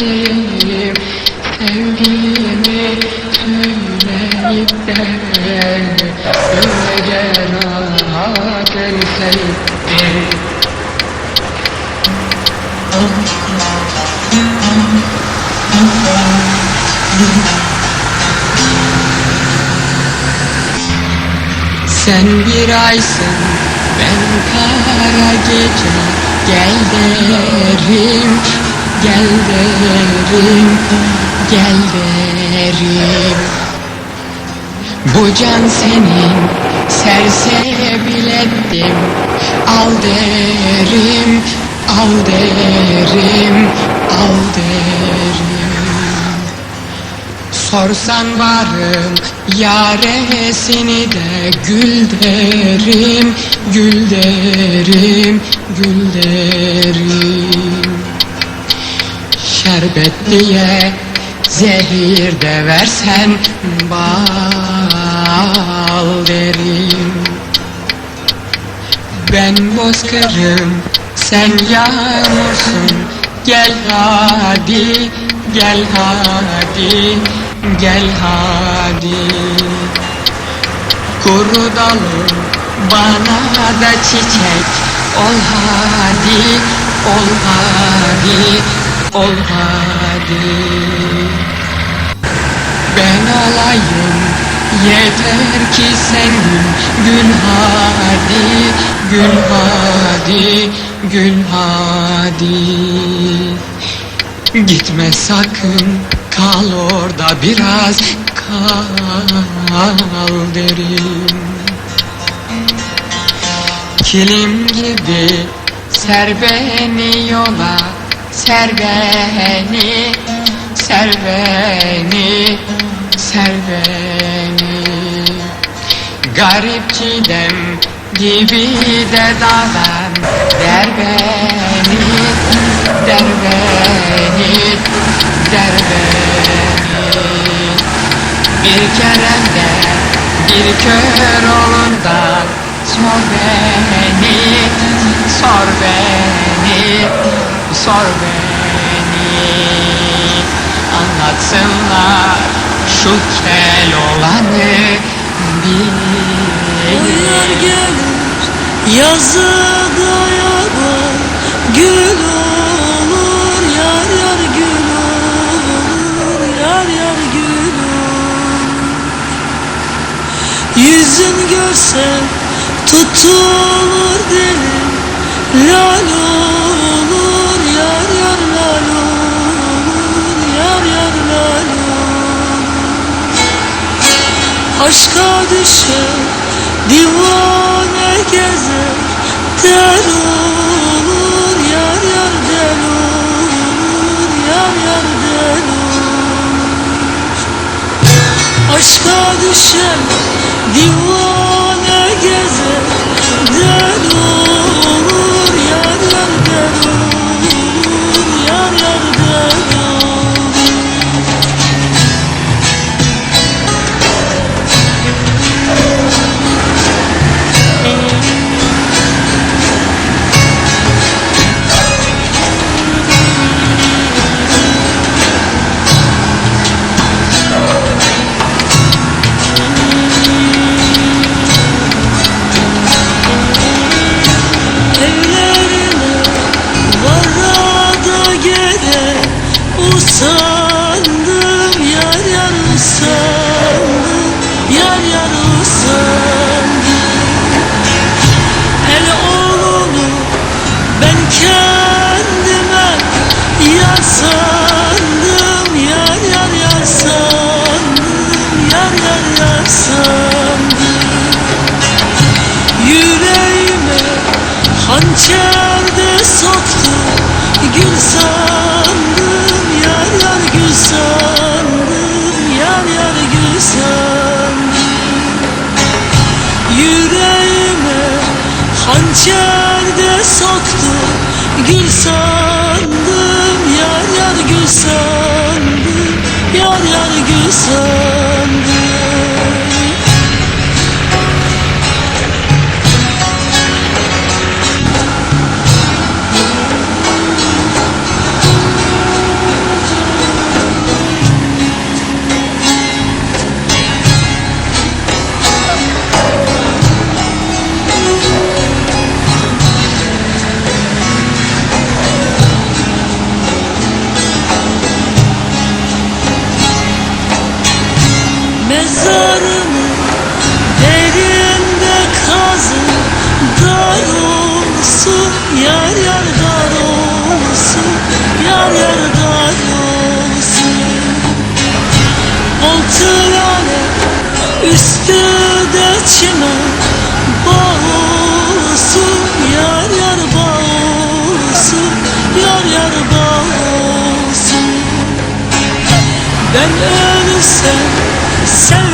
sürseydim Sevgimi söyleyip de Böylece rahat erseydim Sen bir aysın ben kara gece Gel derim gel derim gel derim. Bu can senin sersebil ettim. Al derim al derim al derim. Sorsan varım yaresini de gül derim, gül derim, gül derim. Şerbet diye zehir de versen bal derim. Ben bozkırım, sen yağmursun. Gel hadi, gel hadi, gel hadi. Kuru dalım bana da çiçek. Ol hadi, ol hadi, ol hadi ben olayım Yeter ki sen gül hadi, gül hadi, gül hadi. Gitme sakın, kal orada biraz, kal derim. Kilim gibi ser beni yola Ser beni, ser beni, ser beni. Garip çiğdem gibi de dalan Der beni, der beni, der beni. Bir keremde bir kör olundan Sor beni, sor beni, sor beni. Anlatsınlar şu kel olanı O bir yar gelir yazı dayana Gül olur yar yar gül olur Yar yar gül olur. Yüzün görsem tutulur dilim Lal olur Aşka düşer divane gezer Der olur yar yar der olur Yar yar der olur. Aşka düşer divane gezer Der olur so çölde soktu. Gül sağ Mezarımı derinde kazın Dar olsun yar yar dar olsun Yar yar dar olsun. Altı lale üstü de çimen Bağ olsun yar yar bağ olsun Yar yar bağ olsun. Ben ölürsem show.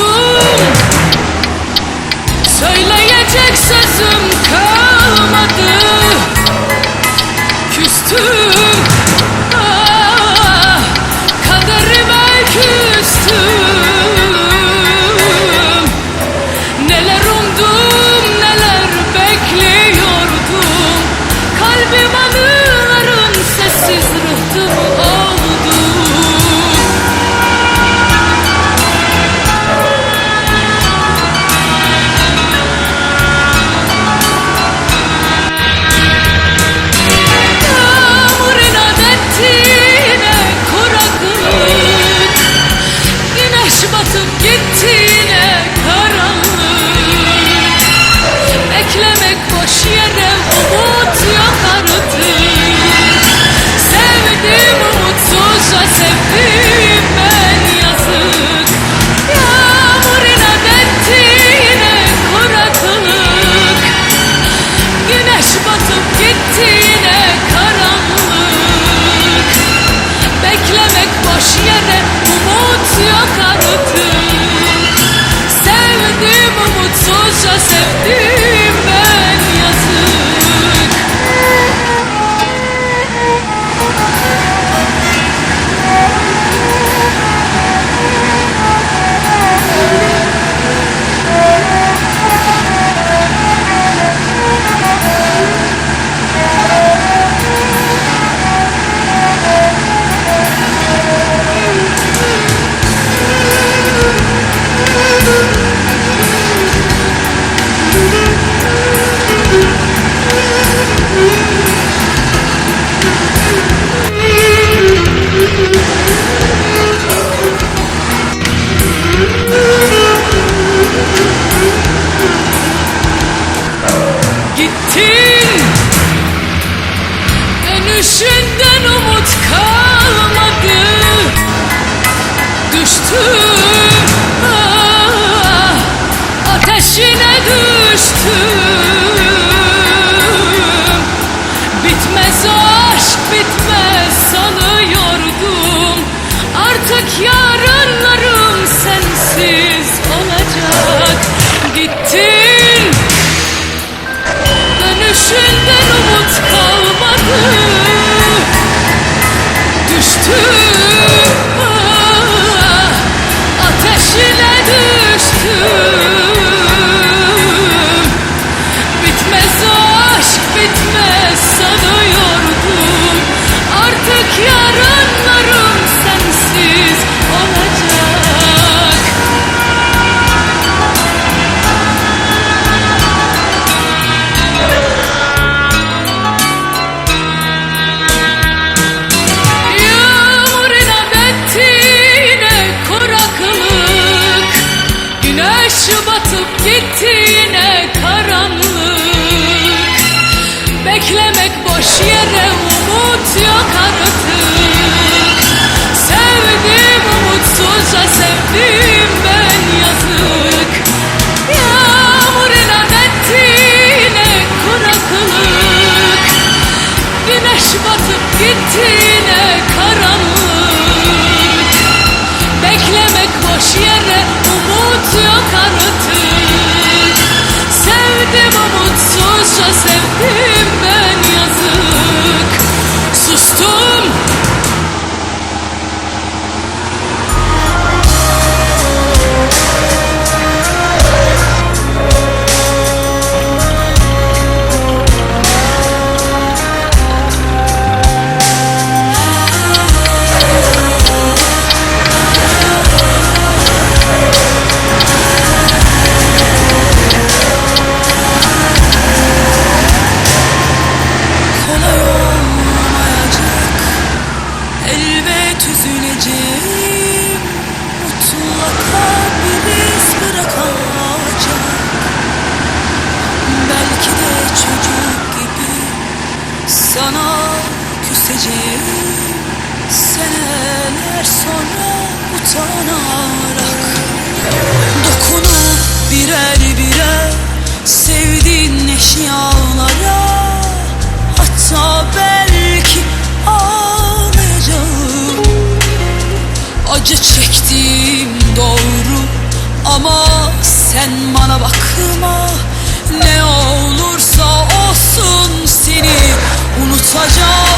Sustum Söyleyecek sözüm kalmadı. Küstüm Let's to bitecek Seneler sonra utanarak Dokuna birer birer sevdiğin eşyalara Hatta belki ağlayacağım Acı çektiğim doğru ama sen bana bakma. Ne olursa olsun seni unutacağım.